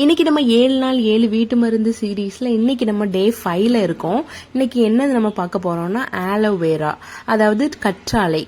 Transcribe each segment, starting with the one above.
இன்னைக்கு நம்ம ஏழு நாள் ஏழு வீட்டு மருந்து சீரீஸ்ல இன்னைக்கு நம்ம டே ஃபைவ்ல இருக்கோம். இன்னைக்கு என்னது நம்ம பார்க்க போறோம்னா ஆலோவேரா அதாவது கற்றாழை.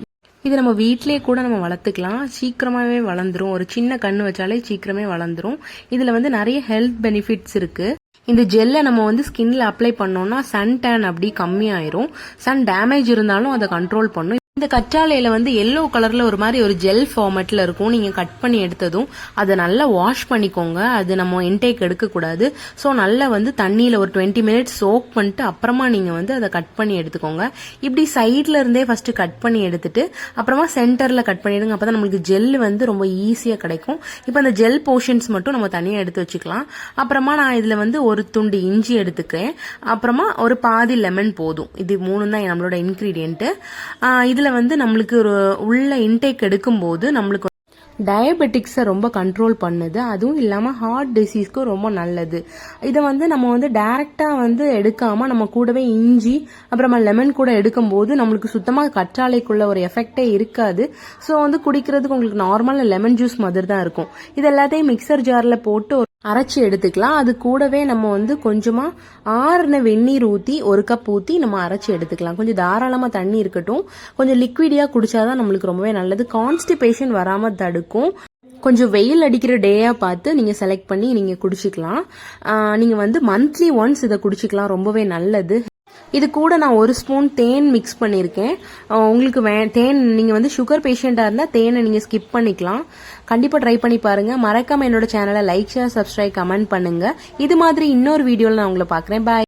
இது நம்ம வீட்டிலேயே கூட நம்ம வளர்த்துக்கலாம். சீக்கிரமாகவே வளர்ந்துரும். ஒரு சின்ன கண்ணு வச்சாலே சீக்கிரமே வளர்ந்துரும். இதில் வந்து நிறைய ஹெல்த் பெனிஃபிட்ஸ் இருக்குது இந்த ஜெல்லை நம்ம வந்து ஸ்கின்ல அப்ளை பண்ணோம்னா சன் டேன் அப்படி கம்மியாயிரும். சன் டேமேஜ் இருந்தாலும் அதை கண்ட்ரோல் பண்ணும். இந்த கற்றாழையில வந்து எல்லோ கலர்ல ஒரு மாதிரி ஒரு ஜெல் ஃபார்மேட்ல இருக்கும். நீங்க கட் பண்ணி எடுத்ததும் அதை நல்லா வாஷ் பண்ணிக்கோங்க. அது நம்ம இன்டேக் எடுக்கக்கூடாது. ஸோ நல்லா வந்து தண்ணியில ஒரு டுவெண்ட்டி மினிட்ஸ் சோக் பண்ணிட்டு அப்புறமா நீங்க வந்து அதை கட் பண்ணி எடுத்துக்கோங்க. இப்படி சைட்ல இருந்தே ஃபர்ஸ்ட் கட் பண்ணி எடுத்துட்டு அப்புறமா சென்டர்ல கட் பண்ணிடுங்க அப்பதான் நம்மளுக்கு ஜெல் வந்து ரொம்ப ஈஸியா கிடைக்கும். இப்போ அந்த ஜெல் போர்ஷன்ஸ் மட்டும் நம்ம தனியா எடுத்து வச்சுக்கலாம். அப்புறமா நான் இதுல வந்து ஒரு துண்டு இஞ்சி எடுத்துக்கிறேன். அப்புறமா ஒரு பாதி லெமன் போதும். இது மூணு தான் நம்மளோட இன்கிரீடியன்ட் இதுல இதில் வந்து நம்மளுக்கு ஒரு உள்ள இன்டேக் எடுக்கும்போது நம்மளுக்கு டயபெட்டிக்ஸை ரொம்ப கண்ட்ரோல் பண்ணுது. அதுவும் இல்லாமல் ஹார்ட் டிசீஸ்க்கும் ரொம்ப நல்லது. இதை வந்து நம்ம வந்து டைரெக்டாக வந்து எடுக்காமல் நம்ம கூடவே இஞ்சி அப்புறமா லெமன் கூட எடுக்கும்போது நம்மளுக்கு சுத்தமாக கற்றாழைக்குள்ள ஒரு எஃபெக்டே இருக்காது. ஸோ வந்து குடிக்கிறதுக்கு உங்களுக்கு நார்மலாக லெமன் ஜூஸ் மாதிரி தான் இருக்கும். இது எல்லாத்தையும் மிக்சர் ஜாரில் போட்டு அரைச்சி எடுத்துக்கலாம். அது கூடவே நம்ம வந்து கொஞ்சமாக ஆறுன வெந்நீர் ஊற்றி ஒரு கப் ஊற்றி நம்ம அரைச்சி எடுத்துக்கலாம். கொஞ்சம் தாராளமாக தண்ணி இருக்கட்டும். கொஞ்சம் லிக்விடியாக குடிச்சாதான் நம்மளுக்கு ரொம்பவே நல்லது. கான்ஸ்டிபேஷன் வராமல் தடுக்கும். கொஞ்சம் வெயில் அடிக்கிற டேயாக பார்த்து நீங்கள் செலக்ட் பண்ணி நீங்கள் குடிச்சிக்கலாம். நீங்கள் வந்து மந்த்லி ஒன்ஸ் இதை குடிச்சிக்கலாம். ரொம்பவே நல்லது. இது கூட நான் ஒரு ஸ்பூன் தேன் மிக்ஸ் பண்ணியிருக்கேன். உங்களுக்கு வே தேன் நீங்கள் வந்து சுகர் பேஷண்ட்டாக இருந்தால் தேனை நீங்கள் ஸ்கிப் பண்ணிக்கலாம். கண்டிப்பாக ட்ரை பண்ணி பாருங்கள் மறக்காமல் என்னோட சேனலை லைக் ஷேர் சப்ஸ்கிரைப் கமெண்ட் பண்ணுங்க. இது மாதிரி இன்னொரு வீடியோவில் நான் உங்களை பார்க்குறேன். பாய்